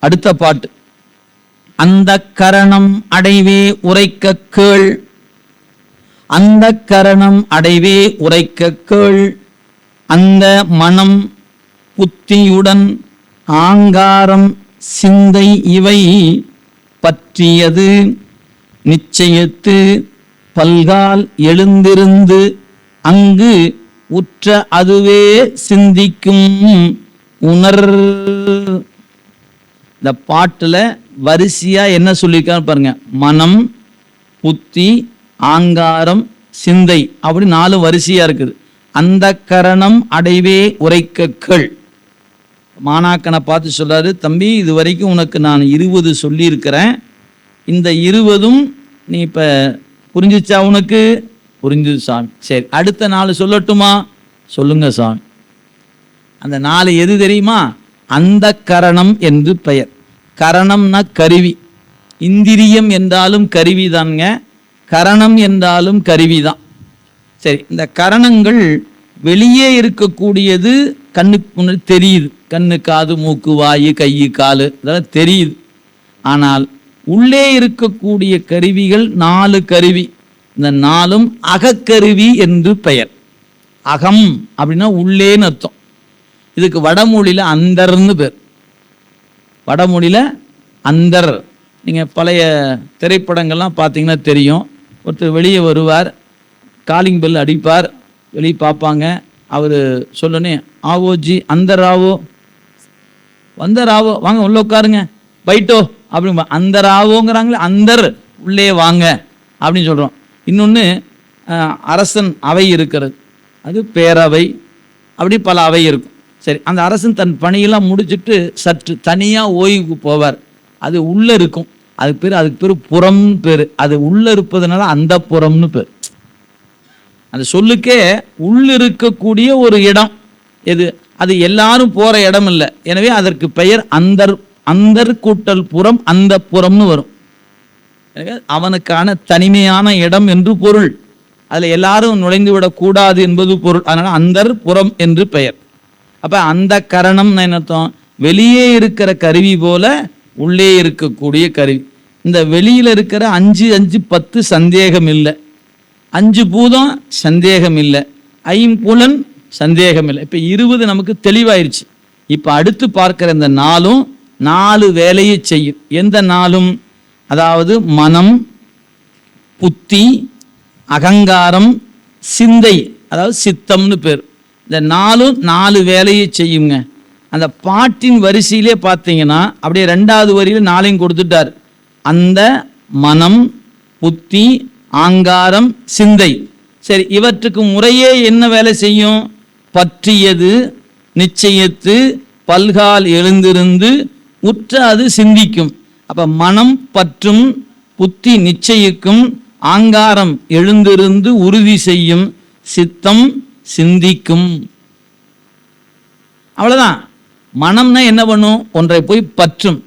அடுத்த பாட்டு. அந்த கரணம் அடைவே உரைக்க கேள். அந்த கரணம் அடைவே உரைக்க கேள். அந்த மனம் புத்தியுடன் ஆங்காரம் சிந்தை இவை பற்றியது. நிச்சயத்து பல்கால் எழுந்திருந்து அங்கு உற்ற அதுவே சிந்திக்கும் உணர். இந்த பாட்டில் வரிசையாக என்ன சொல்லியிருக்காரு பாருங்க. மனம் புத்தி ஆங்காரம் சிந்தை அப்படி நாலு வரிசையாக இருக்குது. அந்த கரணம் அடைவே உரைக்கக்கள் மாணாக்கனை பார்த்து சொல்கிறாரு தம்பி இது வரைக்கும் உனக்கு நான் இருபது சொல்லியிருக்கிறேன். இந்த இருபதும் நீ இப்போ புரிஞ்சிச்சா உனக்கு? புரிஞ்சுது சாமி. சரி அடுத்த நாலு சொல்லட்டுமா? சொல்லுங்க சாமி. அந்த நாலு எது தெரியுமா? அந்த கரணம் என்று பெயர். கரணம்னா கருவி. இந்திரியம் என்றாலும் கருவி தானுங்க கரணம் என்றாலும் கருவி தான் சரி இந்த கரணங்கள் வெளியே இருக்கக்கூடியது கண்ணுக்கு முன்னாடி தெரியுது. கண்ணு காது மூக்கு வாயு கை காலு இதெல்லாம் தெரியுது. ஆனால் உள்ளே இருக்கக்கூடிய கருவிகள் நாலு கருவி. இந்த நாலும் அகக்கருவி என்று பெயர். அகம் அப்படின்னா உள்ளேன்னு அர்த்தம். இதுக்கு வடமொழியில் அந்தர்னு பேர். வடமொழியில் அந்தர். நீங்கள் பழைய திரைப்படங்கள்லாம் பார்த்தீங்கன்னா தெரியும். ஒருத்தர் வெளியே வருவார் காலிங் பெல் அடிப்பார் வெளியே பார்ப்பாங்க. அவர் சொல்லணே ஆவோஜி ஜி அந்தர் வந்த ராவோ வாங்க உள்ள உட்காருங்க. பைட்டோ அப்படிங்க அந்த ராவோங்கிறாங்களே அந்தர். உள்ளே வாங்க அப்படின்னு சொல்கிறோம் இன்னொன்று அரசன் அவை இருக்கிறது. அது பேரவை. அப்படி பல அவை இருக்கும். சரி அந்த அரசன் தன் பணியெல்லாம் முடிச்சிட்டு சற்று தனியாக ஓய்வுக்கு போவார். அது உள்ளே இருக்கும். அதுக்கு பேர் அதுக்கு பேர் புறம்னு பேர். அது உள்ளே இருப்பதுனால அந்த புறம்னு பேர். அந்த சொல்லுக்கே உள்ள இருக்கக்கூடிய ஒரு இடம். எது? அது எல்லாரும் போகிற இடம் இல்லை. எனவே அதற்கு பெயர் அந்தர் அந்தர் கூட்டல் புறம் அந்த புறம்னு வரும். எனவே அவனுக்கான தனிமையான இடம் என்று பொருள். அதில் எல்லாரும் நுழைந்து விடக்கூடாது என்பது பொருள். அதனால் அந்தர் புறம் என்று பெயர். அப்போ அந்த கரணம்னு என்னத்தோம் வெளியே இருக்கிற கருவி போல உள்ளே இருக்கக்கூடிய கருவி. இந்த வெளியில் இருக்கிற அஞ்சு அஞ்சு பத்து சந்தேகம் இல்லை. அஞ்சு பூதம் சந்தேகம் இல்லை. ஐம்புலன் சந்தேகம் இல்லை. இப்போ இருபது நமக்கு தெளிவாயிருச்சு. இப்போ அடுத்து பார்க்குற இந்த நாளும் நாலு வேலையை செய்யும். எந்த நாளும்? அதாவது மனம் புத்தி அகங்காரம் சிந்தை. அதாவது சித்தம்னு பேர். இந்த நாலும் நாலு வேலையை செய்யுங்க. அந்த பாட்டின் வரிசையிலே பார்த்தீங்கன்னா அப்படியே ரெண்டாவது வரியில் நாளையும் கொடுத்துட்டார். அந்த மனம் புத்தி ஆங்காரம் சிந்தை. சரி இவற்றுக்கு முறையே என்ன வேலை செய்யும்? பற்றியது நிச்சயத்து பல்கால் எழுந்திருந்து உற்ற அது சிந்திக்கும். அப்போ மனம் பற்றும் புத்தி நிச்சயிக்கும் ஆங்காரம் எழுந்திருந்து உறுதி செய்யும் சித்தம் சிந்திக்கும். அவ்வளோதான் மனம்னா என்ன பண்ணும்? ஒன்றை போய் பற்றும்.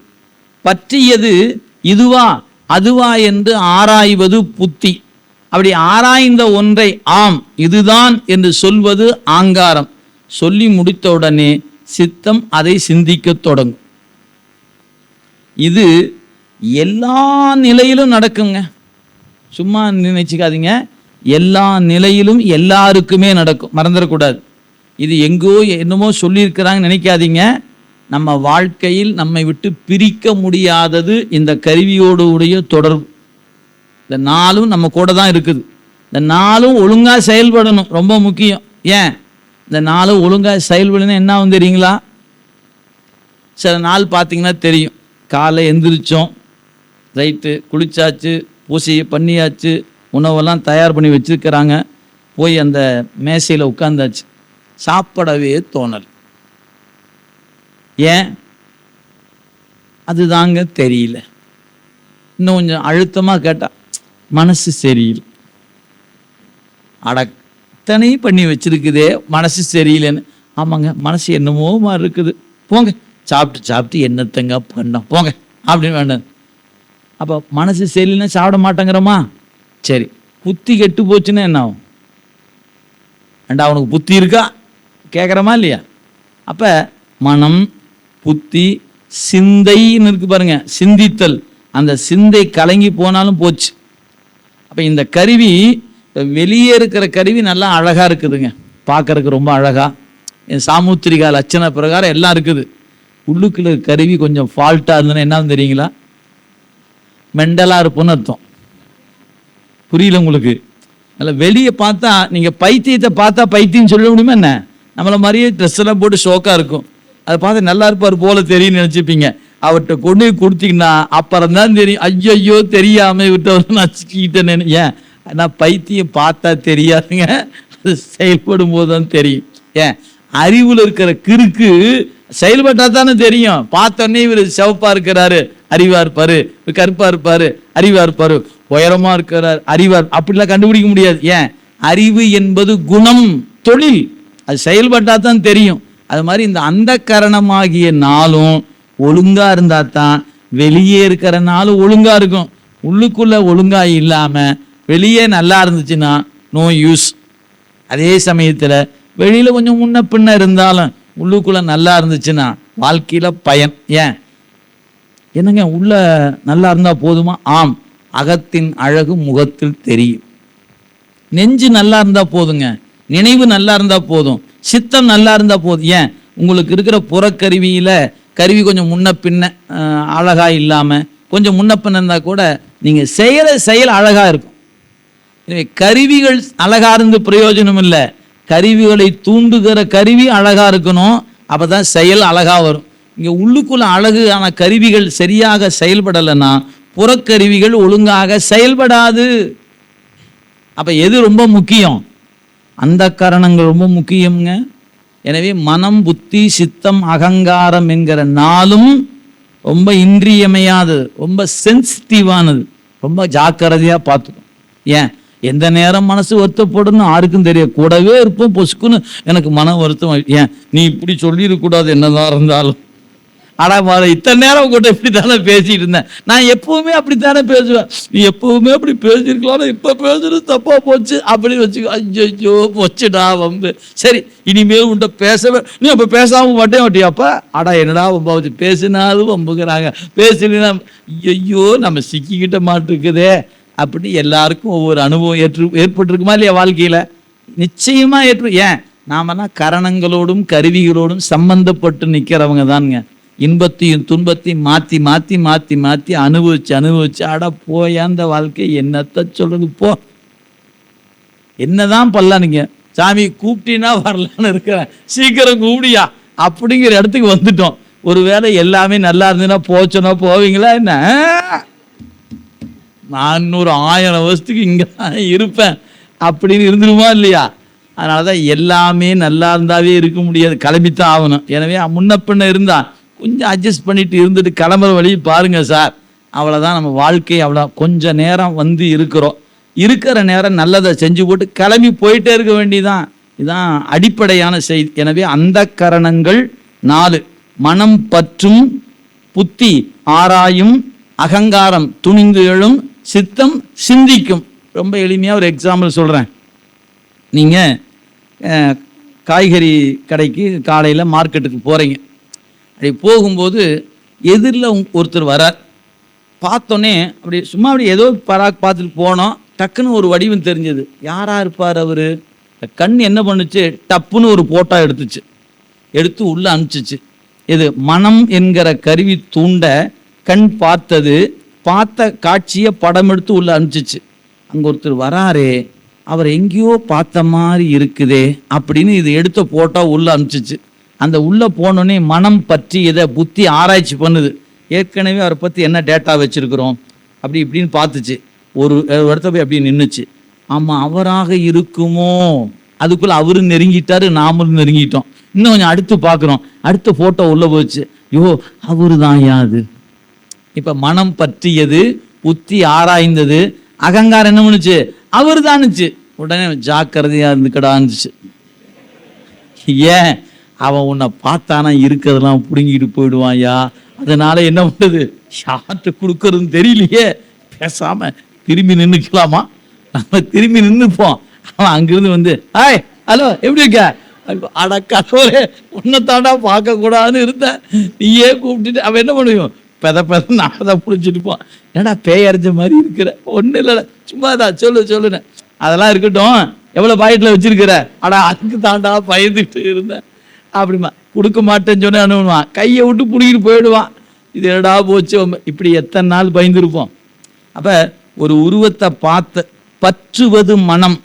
பற்றியது இதுவா அதுவா என்று ஆராய்வது புத்தி. அப்படி ஆராய்ந்த ஒன்றை ஆம் இதுதான் என்று சொல்வது ஆங்காரம். சொல்லி முடித்தவுடனே சித்தம் அதை சிந்திக்கத் தொடங்கும். இது எல்லா நிலையிலும் நடக்குங்க. சும்மா நினைச்சுக்காதீங்க. எல்லா நிலையிலும் எல்லாருக்குமே நடக்கும். மறந்துடக்கூடாது. இது எங்கோ என்னமோ சொல்லியிருக்கிறாங்கன்னு நினைக்காதீங்க. நம்ம வாழ்க்கையில் நம்மை விட்டு பிரிக்க முடியாதது இந்த கருவியோடு உடைய தொடர்பு. இந்த நாளும் நம்ம கூட தான் இருக்குது. இந்த நாளும் ஒழுங்காக செயல்படணும் ரொம்ப முக்கியம். ஏன்? இந்த நாளும் ஒழுங்காக செயல்படணும் என்ன வந்து தெரியுங்களா? சில நாள் பார்த்தீங்கன்னா தெரியும். காலை எந்திரிச்சோம். ரைட்டு குளிச்சாச்சு பூசையை பண்ணியாச்சு. உணவெல்லாம் தயார் பண்ணி வச்சிருக்கிறாங்க. போய் அந்த மேசையில் உட்காந்தாச்சு சாப்பிடவே தோணல். ஏன்? அதுதாங்க தெரியல. இன்னும் கொஞ்சம் அழுத்தமாக கேட்டால் மனசு சரியில்லை. அடத்தனை பண்ணி வச்சிருக்குதே மனசு சரியில்லைன்னு. ஆமாங்க மனசு என்னமோ மாதிரி இருக்குது. போங்க சாப்பிட்டு சாப்பிட்டு என்னத்தங்க பண்ணோம் போங்க அப்படின்னு வேண்டாம். அப்போ மனசு சரியில்லைன்னா சாப்பிட மாட்டேங்கிறோமா? சரி புத்தி கெட்டு போச்சுன்னா என்ன ஆகும்? ஏண்டா அவனுக்கு புத்தி இருக்கா? கேட்குறமா இல்லையா? அப்போ மனம் புத்தி சிந்தைன்னு இருக்கு பாருங்க சிந்தித்தல். அந்த சிந்தை கலங்கி போனாலும் போச்சு. அப்போ இந்த கருவி வெளியே இருக்கிற கருவி நல்லா அழகாக இருக்குதுங்க. பார்க்கறதுக்கு ரொம்ப அழகாக என் சாமுத்திரிகா லட்சண பிரகாரம் எல்லாம் இருக்குது. உள்ளுக்குள்ள இருக்க கருவி கொஞ்சம் ஃபால்ட்டாக இருந்ததுன்னா என்னன்னு தெரியுங்களா? மெண்டலாக இருப்போம்னு அர்த்தம். புரியல உங்களுக்கு? அதில் வெளியே பார்த்தா நீங்கள் பைத்தியத்தை பார்த்தா பைத்தியம் சொல்ல முடியுமா என்ன? நம்மளை மாதிரியே ட்ரெஸ் எல்லாம் போட்டு ஷோக்காக இருக்கும். அதை பார்த்தா நல்லா இருப்பார் போல தெரியும்னு நினச்சிப்பீங்க அவர்கிட்ட கொண்டு போய் கொடுத்தீங்கன்னா அப்புறம் தான் தெரியும். ஐயோ தெரியாமல் இவர்கிட்ட வந்து நான் சிக்கிட்டேன்னு ஏன்? நான் பைத்தியம் பார்த்தா தெரியாதுங்க. அது செயல்படும் போது தான் தெரியும். ஏன்? அறிவில் இருக்கிற கிறுக்கு செயல்பட்டா தானே தெரியும். பார்த்தோன்னே இவர் சிவப்பாக இருக்கிறாரு. அறிவாக இருப்பார் கருப்பாக இருப்பார் அறிவாக இருப்பார். உயரமா இருக்கிறார் அறிவார். அப்படிலாம் கண்டுபிடிக்க முடியாது. ஏன்? அறிவு என்பது குணம் தொழில். அது செயல்பட்டால் தான் தெரியும். அது மாதிரி இந்த அந்த கரணமாகிய நாளும் ஒழுங்கா இருந்தா தான் வெளியே இருக்கிற நாளும் ஒழுங்கா இருக்கும். உள்ளுக்குள்ள ஒழுங்கா இல்லாம வெளியே நல்லா இருந்துச்சுன்னா நோ யூஸ் அதே சமயத்துல வெளியில கொஞ்சம் முன்ன பின்ன இருந்தாலும் உள்ளுக்குள்ள நல்லா இருந்துச்சுன்னா வாழ்க்கையில பயன். ஏன்? என்னங்க? உள்ள நல்லா இருந்தா போதுமா? ஆம். அகத்தின் அழகு முகத்தில் தெரியும். நெஞ்சு நல்லா இருந்தால் போதுங்க. நினைவு நல்லா இருந்தால் போதும். சித்தம் நல்லா இருந்தால் போதும். ஏன்? உங்களுக்கு இருக்கிற புறக்கருவியில் கருவி கொஞ்சம் முன்ன பின்ன அழகாக அழகா கொஞ்சம் முன்ன பின்ன இருந்தால் கூட நீங்கள் செய்கிற செயல் அழகாக இருக்கும். எனவே கருவிகள் அழகாக இருந்து பிரயோஜனம் இல்லை. கருவிகளை தூண்டுகிற கருவி அழகாக இருக்கணும். அப்போ தான் செயல் அழகாக வரும். இங்கே உள்ளுக்குள்ள ஆனால் கருவிகள் சரியாக செயல்படலைன்னா புறக்கருவிகள் ஒழுங்காக செயல்படாது. அப்போ எது ரொம்ப முக்கியம்? அந்த காரணங்கள் ரொம்ப முக்கியம்ங்க. எனவே மனம் புத்தி சித்தம் அகங்காரம் என்கிற நாளும் ரொம்ப இன்றியமையாதது ரொம்ப சென்சிட்டிவானது. ரொம்ப ஜாக்கிரதையாக பார்த்துக்கணும். ஏன்? எந்த நேரம் மனசு வருத்தப்படுன்னு யாருக்கும் தெரிய கூடவே இருப்போம் பொசுக்குன்னு எனக்கு மன வருத்தம். ஏன்? நீ இப்படி சொல்லிடக்கூடாது என்னதான் இருந்தாலும். ஆனால் ம- இத்தனை நேரம் கூட இப்படி தானே பேசிகிட்டு இருந்தேன். நான் எப்பவுமே அப்படித்தானே பேசுவேன். நீ எப்போவுமே அப்படி பேசியிருக்கலாம் இப்போ பேசுறது தப்பாக போச்சு அப்படின்னு வச்சுக்கோ. ஐயோ போச்சுடா வம்பு. சரி இனிமேல் உன்ட்ட பேசவே நீ அப்போ பேசாமல் மாட்டேன் மாட்டியாப்பா அடா என்னடா வம்பா வச்சு பேசினாலும் வம்புங்கிறாங்க பேசினா ஐயோ நம்ம சிக்கிக்கிட்ட மாட்டிருக்குதே. அப்படி எல்லாருக்கும் ஒவ்வொரு அனுபவம் ஏற்று ஏற்பட்டிருக்குமா இல்லையா வாழ்க்கையில்? நிச்சயமாக ஏற்று ஏன்? நாமனா கரணங்களோடும் கருவிகளோடும் சம்பந்தப்பட்டு நிற்கிறவங்க தானுங்க. இன்பத்தையும் துன்பத்தையும் மாற்றி மாற்றி மாற்றி மாற்றி அனுபவிச்சு அனுபவிச்சு அட போயா அந்த வாழ்க்கை என்னத்த சொல்கிறது போ. என்னதான் பண்ணலாம் நீங்கள் சாமி கூப்பிட்டீங்கன்னா வரலான்னு இருக்கிறேன். சீக்கிரம் கூப்பிடியா? அப்படிங்கிற இடத்துக்கு வந்துட்டோம். ஒருவேளை எல்லாமே நல்லா இருந்ததுன்னா போச்சோன்னா போவீங்களா என்ன? நான் ஆயிரம் வருஷத்துக்கு இங்கே தான் இருப்பேன். அப்படின்னு இருந்துருமா இல்லையா? அதனால தான் எல்லாமே நல்லா இருந்தாவே இருக்க முடியாது. கிளம்பித்தான் ஆகணும். எனவே முன்ன பின்ன இருந்தா கொஞ்சம் அட்ஜஸ்ட் பண்ணிட்டு இருந்துட்டு கிளம்புற வழி பாருங்க சார் அவ்வளோதான் நம்ம வாழ்க்கை அவ்வளோ கொஞ்சம் நேரம் வந்து இருக்கிறோம். இருக்கிற நேரம் நல்லதை செஞ்சு போட்டு கிளம்பி போயிட்டே இருக்க வேண்டியதான் இதுதான் அடிப்படையான செய்தி. எனவே அந்த கரணங்கள் நாலு. மனம் பற்றும் புத்தி ஆராயும் அகங்காரம் துணிந்து எழும் சித்தம் சிந்திக்கும். ரொம்ப எளிமையாக ஒரு எக்ஸாம்பிள் சொல்கிறேன் நீங்கள் காய்கறி கடைக்கு காலையில் மார்க்கெட்டுக்கு போகிறீங்க அப்படி போகும்போது எதிரில் ஒருத்தர் வரார். பார்த்தோன்னே அப்படி சும்மா அப்படி ஏதோ பராக் பார்த்துட்டு போனோம். டக்குன்னு ஒரு வடிவம் தெரிஞ்சது. யாராக இருப்பார் அவர்? கண் என்ன பண்ணுச்சு? டப்புன்னு ஒரு போட்டோ எடுத்துச்சு. எடுத்து உள்ளே அனுப்பிச்சிச்சு. இது மனம் என்கிற கருவி தூண்ட கண் பார்த்தது. பார்த்த காட்சியை படம் எடுத்து உள்ளே அனுப்பிச்சிச்சு. அங்கே ஒருத்தர் வராரே. அவர் எங்கேயோ பார்த்த மாதிரி இருக்குதே அப்படின்னு இது எடுத்த போட்டோ உள்ளே அனுப்பிச்சிச்சு. அந்த உள்ளே போனோடனே மனம் பற்றி இதை புத்தி ஆராய்ச்சி பண்ணுது. ஏற்கனவே அவரை பற்றி என்ன டேட்டா வச்சுருக்கிறோம்? அப்படி இப்படின்னு பார்த்துச்சு. ஒரு இடத்த போய் அப்படி நின்றுச்சு ஆமாம் அவராக இருக்குமோ? அதுக்குள்ளே அவரும் நெருங்கிட்டாரு நாமளும் நெருங்கிட்டோம். இன்னும் கொஞ்சம் அடுத்து பார்க்குறோம். அடுத்த ஃபோட்டோ உள்ளே போச்சு. யோ அவரு தான் யாது இப்போ மனம் பற்றியது புத்தி ஆராய்ந்தது அகங்காரம் என்ன பண்ணுச்சு? அவர் தானுச்சு உடனே ஜாக்கிரதையாக இருந்துக்கடான்னுச்சு. ஏன்? அவன் உன்னை பார்த்தானா இருக்கிறதெல்லாம் பிடுங்கிட்டு போயிடுவான்யா அதனால என்ன பண்ணுது? யார்கிட்ட கொடுக்கறதுன்னு தெரியலையே. பேசாம திரும்பி நின்றுக்கலாமா நம்ம திரும்பி நின்றுப்போம் அவன் அங்கிருந்து வந்து ஹாய் ஹலோ எப்படி இருக்க? அட கடவுளே உன்னை தாண்டா பார்க்கக்கூடாதுன்னு இருந்தேன். நீயே கூப்பிட்டுட்டு அவன் என்ன பண்ணுவோம் பெத பெத நான் தான் பிடிச்சிருப்பான் ஏடா பேய் அரைஞ்ச மாதிரி இருக்கிற? ஒன்றும் இல்லை சும்மா தான் சொல்லு சொல்லுன்னு. அதெல்லாம் இருக்கட்டும். எவ்வளோ பாக்கெட்டில் வச்சிருக்கிற? அடா அதுக்கு தாண்டா பயந்துட்டு இருந்தேன். அப்படிமா. கொடுக்க மாட்டேன்னு சொன்னேன் என்ன பண்ணுவான் கையை விட்டு பிடிக்கிட்டு போயிடுவான். இது என்னடா போச்சு? இப்படி எத்தனை நாள் பயந்துருப்போம். அப்போ ஒரு உருவத்தை பார்த்து பற்றுவது மனம்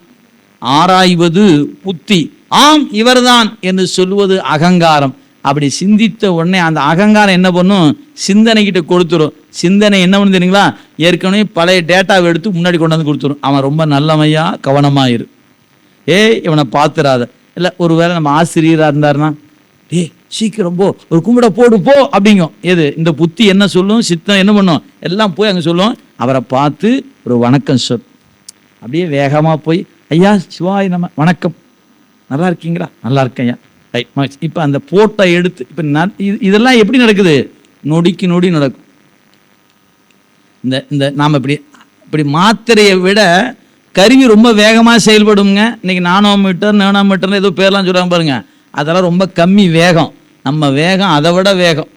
ஆராய்வது புத்தி. ஆம் இவர்தான் என்று சொல்வது அகங்காரம். அப்படி சிந்தித்த உடனே அந்த அகங்காரம் என்ன பண்ணும்? சிந்தனைக்கிட்ட கொடுத்துரும். சிந்தனை என்ன பண்ணு தெரியுங்களா? ஏற்கனவே பழைய டேட்டாவை எடுத்து முன்னாடி கொண்டு வந்து கொடுத்துரும். அவன் ரொம்ப நல்லமையா கவனமா இரு. ஏய் இவனை பார்த்துறாத. இல்லை ஒரு வேளை நம்ம ஆசிரியராக இருந்தாருன்னா டேய் சீக்கிரம் போ ஒரு கும்பிட போடு போ அப்படிங்கும். எது? இந்த புத்தி என்ன சொல்லும்? சித்தம் என்ன பண்ணும்? எல்லாம் போய் அங்கே சொல்லும். அவரை பார்த்து ஒரு வணக்கம் சொல். அப்படியே வேகமாக போய் ஐயா சிவாய் நம்ம வணக்கம். நல்லா இருக்கீங்களா? நல்லா இருக்கேன் ஐயா. ரைட் இப்போ அந்த போட்டோ எடுத்து இப்போ நான் இதெல்லாம் எப்படி நடக்குது? நொடிக்கு நொடி நடக்கும். இந்த இந்த நாம் இப்படி இப்படி மாத்திரையை விட கருவி ரொம்ப வேகமாக செயல்படுங்க இன்றைக்கி நானோ மீட்டர் நேனோ மீட்டர்னு ஏதோ பேர்லாம் சொல்கிறாங்க பாருங்கள் அதெல்லாம் ரொம்ப கம்மி வேகம். நம்ம வேகம் அதை விட வேகம்.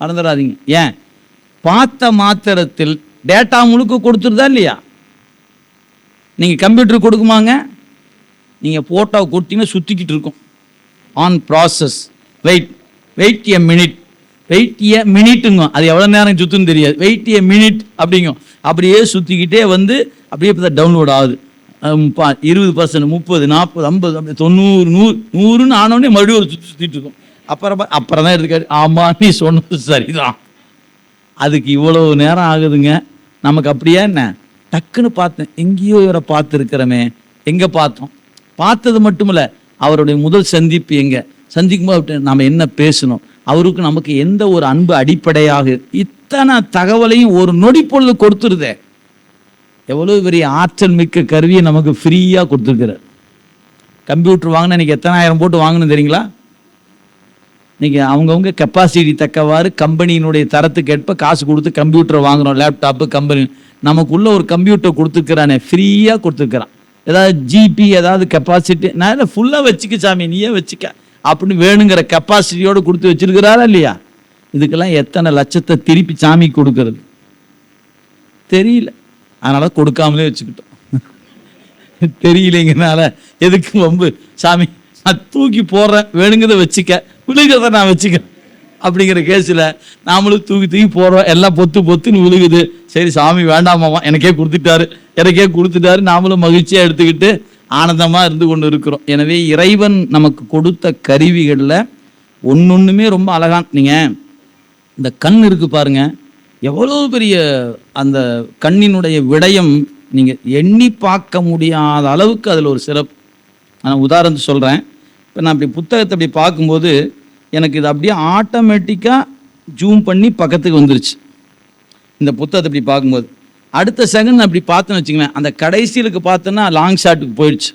மறந்துடாதீங்க. ஏன்? பார்த்த மாத்திரத்தில் டேட்டா முழுக்க கொடுத்துருதா இல்லையா? நீங்கள் கம்ப்யூட்டர் கொடுக்குமாங்க? நீங்கள் ஃபோட்டோவை கொடுத்தீங்கன்னா சுற்றிக்கிட்டு இருக்கும். On process wait wait a minute wait a மினிட்டுங்க அது எவ்வளோ நேரம் சுற்றுன்னு தெரியாது. வெயிட் எ மினிட் அப்படிங்கும். அப்படியே சுற்றிக்கிட்டே வந்து அப்படியே இப்போ டவுன்லோட் ஆகுது. பா இருபது பர்சன்ட் முப்பது நாற்பது ஐம்பது அப்படி தொண்ணூறு நூறு நூறுன்னு ஆனோடனே மறுபடியும் ஒரு சுற்றி சுற்றிட்டு இருக்கும். அப்புறம் அப்புறம் தான் இருக்காரு ஆமாம் நீ சொன்னது சரிதான். அதுக்கு இவ்வளவு நேரம் ஆகுதுங்க. நமக்கு அப்படியே என்ன? டக்குன்னு பார்த்தேன். எங்கேயோ இவரை பார்த்துருக்கிறோமே. எங்கே பார்த்தோம்? பார்த்தது மட்டும் இல்லை அவருடைய முதல் சந்திப்பு எங்கே? சந்திக்கும் போது நம்ம என்ன பேசணும்? அவருக்கு நமக்கு எந்த ஒரு அன்பு அடிப்படையாக இத்தனை தகவலையும் ஒரு நொடி பொழுது கொடுத்துருதே. எவ்வளோ பெரிய ஆற்றல் மிக்க கருவியை நமக்கு ஃப்ரீயாக கொடுத்துருக்கிறார். கம்ப்யூட்டர் வாங்கினா இன்னைக்கு எத்தனாயிரம் போட்டு வாங்கணும் தெரியுங்களா? இன்னைக்கு அவங்கவுங்க கெப்பாசிட்டி தக்கவாறு கம்பெனியினுடைய தரத்துக்கு ஏற்ப காசு கொடுத்து கம்ப்யூட்டர் வாங்குகிறோம் லேப்டாப்பு கம்பெனி நமக்குள்ள ஒரு கம்ப்யூட்டர் கொடுத்துருக்குறானே ஃப்ரீயாக கொடுத்துருக்குறான். ஏதாவது ஜிபி ஏதாவது கெப்பாசிட்டி நான் இல்லை ஃபுல்லாக வச்சுக்க சாமி நீயே வச்சுக்க. அப்படின்னு வேணுங்கிற கெப்பாசிட்டியோடு கொடுத்து வச்சிருக்கிறாரா இல்லையா? இதுக்கெல்லாம் எத்தனை லட்சத்தை திருப்பி சாமி கொடுக்கறது? தெரியல. அதனால கொடுக்காமலே வச்சுக்கிட்டோம். தெரியலைங்கனால எதுக்கு வம்பு? சாமி நான் தூக்கி போடுறேன் வேணுங்கிறத வச்சுக்க. விழுகிறத நான் வச்சுக்கிறேன் அப்படிங்கிற கேஸில் நாமளும் தூக்கி தூக்கி போடுறோம். எல்லாம் பொத்து பொத்துன்னு விழுகுது. சரி சாமி வேண்டாமாமா எனக்கே கொடுத்துட்டாரு. எனக்கே கொடுத்துட்டாரு. நாமளும் மகிழ்ச்சியாக எடுத்துக்கிட்டு ஆனந்தமாக இருந்து கொண்டு இருக்கிறோம். எனவே இறைவன் நமக்கு கொடுத்த கருவிகளில் ஒன்று ஒன்றுமே ரொம்ப அழகான். நீங்கள் இந்த கண் இருக்கு பாருங்கள் எவ்வளோ பெரிய அந்த கண்ணினுடைய விடயம் நீங்கள் எண்ணி பார்க்க முடியாத அளவுக்கு அதில் ஒரு சிறப்பு. நான் உதாரணத்து சொல்கிறேன் இப்போ நான் இப்படி புத்தகத்தை அப்படி பார்க்கும்போது எனக்கு இது அப்படியே ஆட்டோமேட்டிக்காக ஜூம் பண்ணி பக்கத்துக்கு வந்துருச்சு. இந்த புத்தகத்தை இப்படி பார்க்கும்போது. அடுத்த செகண்ட் நான் அப்படி பார்த்தேன்னு வச்சுங்களேன் அந்த கடைசியிலுக்கு பார்த்தேன்னா லாங் ஷாட்டுக்கு போயிடுச்சு.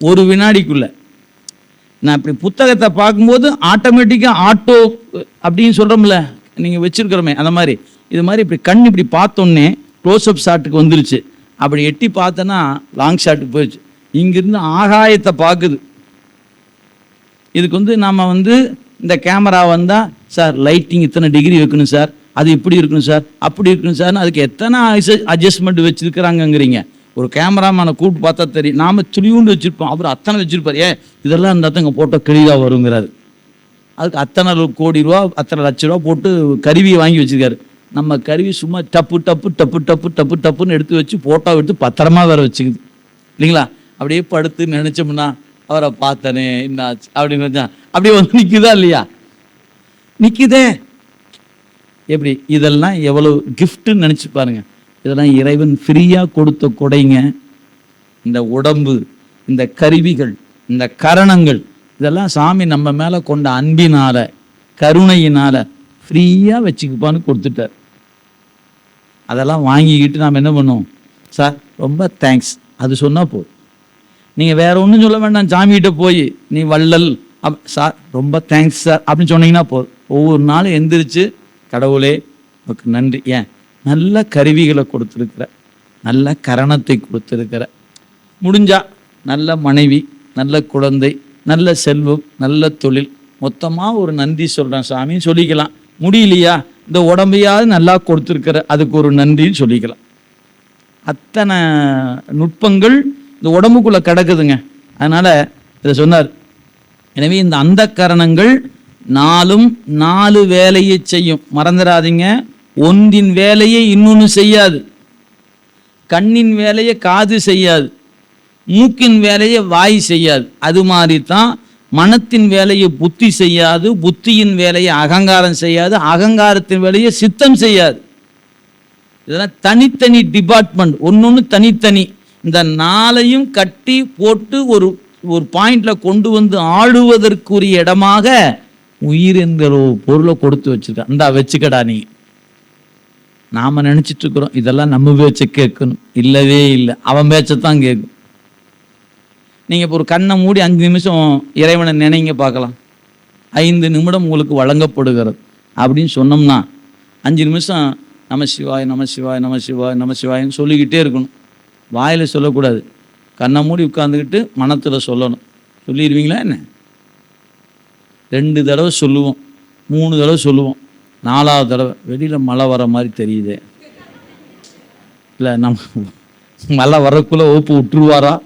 ஒரு வினாடிக்குள்ள. நான் இப்படி புத்தகத்தை பார்க்கும்போது ஆட்டோமேட்டிக்காக ஆட்டோ அப்படின்னு சொல்கிறோம்ல நீங்கள் வச்சுருக்கிறோமே அந்த மாதிரி. இது மாதிரி இப்படி கண் இப்படி பார்த்தோன்னே க்ளோஸ்அப் ஷாட்டுக்கு வந்துருச்சு. அப்படி எட்டி பார்த்தோன்னா லாங் ஷாட்டுக்கு போயிடுச்சு. இங்கிருந்து ஆகாயத்தை பார்க்குது. இதுக்கு வந்து நம்ம வந்து இந்த கேமரா வந்தால் சார் லைட்டிங் இத்தனை டிகிரி வைக்கணும் சார். அது இப்படி இருக்கணும் சார். அப்படி இருக்கணும் சார்னு அதுக்கு எத்தனை அட்ஜஸ்ட்மெண்ட் வச்சுருக்கிறாங்கங்கிறீங்க. ஒரு கேமராமேனை கூப்பிட்டு பார்த்தா தெரியும். நாம துளியூண்டு வச்சுருப்போம். அவர் அத்தனை வச்சுருப்பார். ஏன்? இதெல்லாம் இருந்தால் தான் இங்கே ஃபோட்டோ கிளியாக வருங்கிறாரு. அதுக்கு அத்தனை கோடி ரூபா அத்தனை லட்ச ரூபா போட்டு கருவியை வாங்கி வச்சுருக்காரு. நம்ம கருவி சும்மா டப்பு டப்பு டப்பு டப்பு டப்பு டப்புன்னு எடுத்து வச்சு ஃபோட்டோ எடுத்து பத்திரமா வேற வச்சுக்குது. இல்லைங்களா? அப்படியே படுத்து நினச்சோம்னா அவரை பார்த்தனே என்னாச்சு? அப்படின்னு நினச்சா அப்படியே வந்து நிற்குதா இல்லையா? நிற்குதே எப்படி? இதெல்லாம் எவ்வளவு கிஃப்ட்டுன்னு நினச்சி பாருங்க. இதெல்லாம் இறைவன் ஃப்ரீயாக கொடுத்த கொடைங்க. இந்த உடம்பு இந்த கருவிகள் இந்த கரணங்கள் இதெல்லாம் சாமி நம்ம மேலே கொண்ட அன்பினால் கருணையினால் ஃப்ரீயாக வச்சுக்குப்பான்னு கொடுத்துட்டார். அதெல்லாம் வாங்கிக்கிட்டு நாம் என்ன பண்ணுவோம்? சார் ரொம்ப தேங்க்ஸ் அது சொன்னால் போதும். நீங்கள் வேறு ஒன்றும் சொல்ல வேண்டாம். சாமிகிட்ட போய் நீ வள்ளல். அப் சார் ரொம்ப தேங்க்ஸ் சார். அப்படின்னு சொன்னீங்கன்னா போதும். ஒவ்வொரு நாளும் எந்திரிச்சு கடவுளே உனக்கு நன்றி. ஏன்? நல்ல கருவிகளை கொடுத்துருக்குற நல்ல கரணத்தை கொடுத்துருக்கிற முடிஞ்சா நல்ல மனைவி நல்ல குழந்தை நல்ல செல்வம் நல்ல தொழில். மொத்தமாக ஒரு நன்றி சொல்கிறேன் சாமின்னு சொல்லிக்கலாம். முடியலையா? இந்த உடம்பையாவது நல்லா கொடுத்துருக்கிற அதுக்கு ஒரு நன்றின்னு சொல்லிக்கலாம். அத்தனை நுட்பங்கள் இந்த உடம்புக்குள்ளே கிடக்குதுங்க. அதனால் இதை சொன்னார். எனவே இந்த அந்த கரணங்கள் நாலும் நாலு வேலையை செய்யும். மறந்துடாதீங்க. ஒன்றின் வேலையை இன்னொன்று செய்யாது. கண்ணின் வேலையை காது செய்யாது. மூக்கின் வேலையை வாய் செய்யாது. அது மாதிரி தான் மனத்தின் வேலையை புத்தி செய்யாது புத்தியின் வேலையை அகங்காரம் செய்யாது அகங்காரத்தின் வேலையை சித்தம் செய்யாது. இதெல்லாம் தனித்தனி டிபார்ட்மெண்ட் ஒன்று தனித்தனி. இந்த நாளையும் கட்டி போட்டு ஒரு ஒரு பாயிண்டில் கொண்டு வந்து ஆளுவதற்குரிய இடமாக உயிர் என்கிற ஒரு பொருளை கொடுத்து வச்சிருக்க இந்தா வச்சுக்கடா நீ. நாம் நினைச்சிட்டு இருக்கிறோம் இதெல்லாம் நம்ம பேச்சை கேட்கணும். இல்லவே இல்லை. அவன் பேச்சத்தான் கேட்கும். நீங்கள் இப்போ ஒரு கண்ணை மூடி அஞ்சு நிமிஷம் இறைவனை நினைங்க பார்க்கலாம். ஐந்து நிமிடம் உங்களுக்கு வழங்கப்படுகிறது. அப்படின்னு சொன்னோம்னா அஞ்சு நிமிஷம் நம சிவாய் நம சிவாய் நம சிவாய் நம சிவாயின்னு சொல்லிக்கிட்டே இருக்கணும். வாயில் சொல்லக்கூடாது. கண்ணை மூடி உட்காந்துக்கிட்டு மனத்தில் சொல்லணும். சொல்லிடுவீங்களா என்ன? ரெண்டு தடவை சொல்லுவோம். மூணு தடவை சொல்லுவோம். நாலாவது தடவை. வெளியில் மழை வர மாதிரி தெரியுதே. இல்லை நம்ம மழை வரக்குள்ளே ஓப்பு விட்டுருவாரா?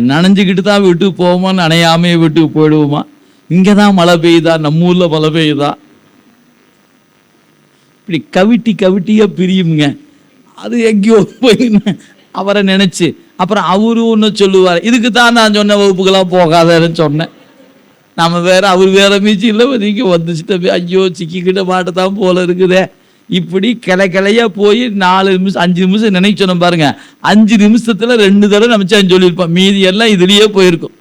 நனைஞ்சிக்கிட்டு தான் வீட்டுக்கு போவோமா? நனையாமையே வீட்டுக்கு போயிடுவோமா? இங்கே தான் மழை பெய்யுதா? நம்ம ஊரில் மழை பெய்யுதா? இப்படி கவிட்டி கவிட்டியாக பிரியுங்க அது எங்கேயோ போய் அவரை நினச்சி. அப்புறம் அவரு ஒன்று சொல்லுவார். இதுக்கு தான் நான் சொன்ன வகுப்புக்கெல்லாம் போகாதேன்னு சொன்னேன். நம்ம வேற அவர் வேற மீச்சு இல்லை நீங்க வந்துச்சுட்டே ஐயோ சிக்கிக்கிட்ட மாட்டதான் போல இருக்குதே. இப்படி கிளை கிளையா போய் நாலு நிமிஷம் அஞ்சு நிமிஷம் நினைக்க சொன்னோம் பாருங்க. அஞ்சு நிமிஷத்துல ரெண்டு தடவை நினைச்சான்னு சொல்லியிருப்போம். மீதி எல்லாம் இதுலயே போயிருக்கும்.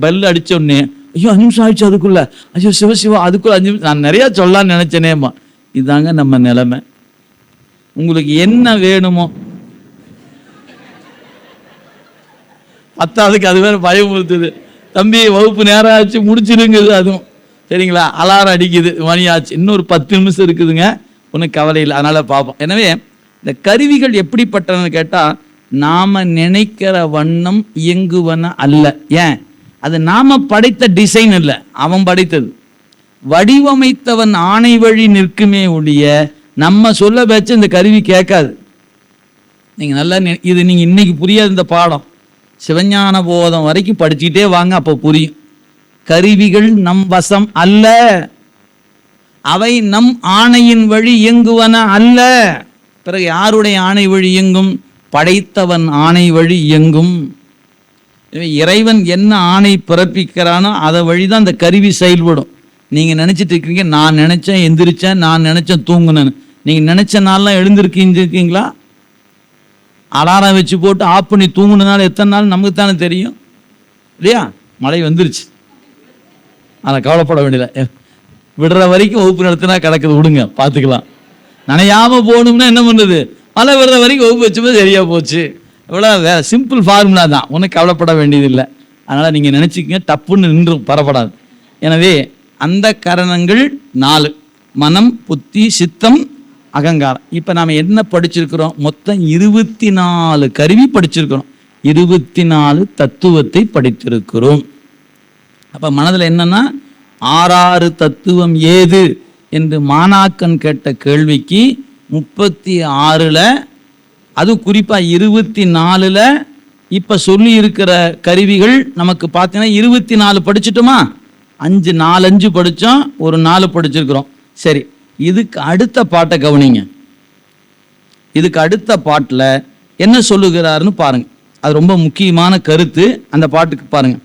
பெல் அடிச்ச உடனே ஐயோ அஞ்சு நிமிஷம் ஆயிடுச்சு அதுக்குள்ள. ஐயோ சிவசிவா அதுக்குள்ள அஞ்சு நிமிஷம். நான் நிறைய சொல்லலாம்னு நினைச்சேனேம்மா. இதாங்க நம்ம நிலைமை. உங்களுக்கு என்ன வேணுமோ? பத்தாவதுக்கு அது வேற பயமுறுத்துது. தம்பி வகுப்பு நேரம் ஆச்சு முடிச்சிருங்குது அதுவும். சரிங்களா? அலாரம் அடிக்குது மணி ஆச்சு. இன்னொரு பத்து நிமிஷம் இருக்குதுங்க. ஒன்றும் கவலை இல்லை. அதனால் பார்ப்போம். எனவே இந்த கருவிகள் எப்படிப்பட்டனு கேட்டால் நாம் நினைக்கிற வண்ணம் இயங்குவன அல்ல. ஏன்? அது நாம் படைத்த டிசைன் இல்லை. அவன் படைத்தது. வடிவமைத்தவன் ஆணை வழி நிற்குமே ஒழிய நம்ம சொல்ல வச்சு இந்த கருவி கேட்காது. நீங்கள் நல்லா நி- இது நீங்கள் இன்னைக்கு புரியாது இந்த பாடம். சிவஞான போதம் வரைக்கும் படிச்சுக்கிட்டே வாங்க அப்போ புரியும். கருவிகள் நம் வசம் அல்ல. அவை நம் ஆணையின் வழி இயங்குவன அல்ல. பிறகு யாருடைய ஆணை வழி இயங்கும்? படைத்தவன் ஆணை வழி இயங்கும். எனவே இறைவன் என்ன ஆணை பிறப்பிக்கிறானோ அதை வழி தான் அந்த கருவி செயல்படும். நீங்கள் நினச்சிட்டு இருக்கீங்க நான் நினச்சேன் எந்திரிச்சேன் நான் நினச்சேன் தூங்குனேன்னு. நீங்கள் நினச்ச நாள்லாம் எழுந்திருக்கீங்க இருக்கீங்களா அலாரம் வச்சு போட்டு ஆஃப் பண்ணி தூங்குனதுனால எத்தனை நாள்? நமக்கு தானே தெரியும். இல்லையா? மழை வந்துருச்சு. அதை கவலைப்பட வேண்டியதில்லை. விடுற வரைக்கும் வகுப்பு நடத்தினா கிடக்குது விடுங்க பார்த்துக்கலாம். நனையாம போகணும்னா என்ன பண்ணுது? மழை விடுற வரைக்கும் வகுப்பு வச்சும்போது சரியா போச்சு. இவ்வளோ வேற சிம்பிள் ஃபார்முலா தான். ஒன்றும் கவலைப்பட வேண்டியதில்லை. அதனால் நீங்கள் நினச்சிக்கங்க டப்புன்னு நின்றும் பரப்படாது. எனவே அந்த கரணங்கள் நாலு. மனம் புத்தி சித்தம் அகங்காரம். இப்போ நாம் என்ன படிச்சிருக்கிறோம்? மொத்தம் இருபத்தி நாலு கருவி படிச்சிருக்கிறோம். இருபத்தி நாலு தத்துவத்தை படித்திருக்கிறோம். அப்போ மனதில் என்னென்னா ஆறாறு தத்துவம் ஏது? என்று மாணாக்கன் கேட்ட கேள்விக்கு முப்பத்தி ஆறில் அது குறிப்பாக இருபத்தி நாலில் இப்போ சொல்லி இருக்கிற கருவிகள் நமக்கு பார்த்தீங்கன்னா இருபத்தி நாலு படிச்சுட்டோமா? அஞ்சு நாலஞ்சு படித்தோம் ஒரு நாலு படிச்சிருக்கிறோம். சரி இதுக்கு அடுத்த பாட்டை கவனிங்க. இதுக்கு அடுத்த பாட்டில் என்ன சொல்லுகிறாருன்னு பாருங்கள் அது ரொம்ப முக்கியமான கருத்து. அந்த பாட்டுக்கு பாருங்கள்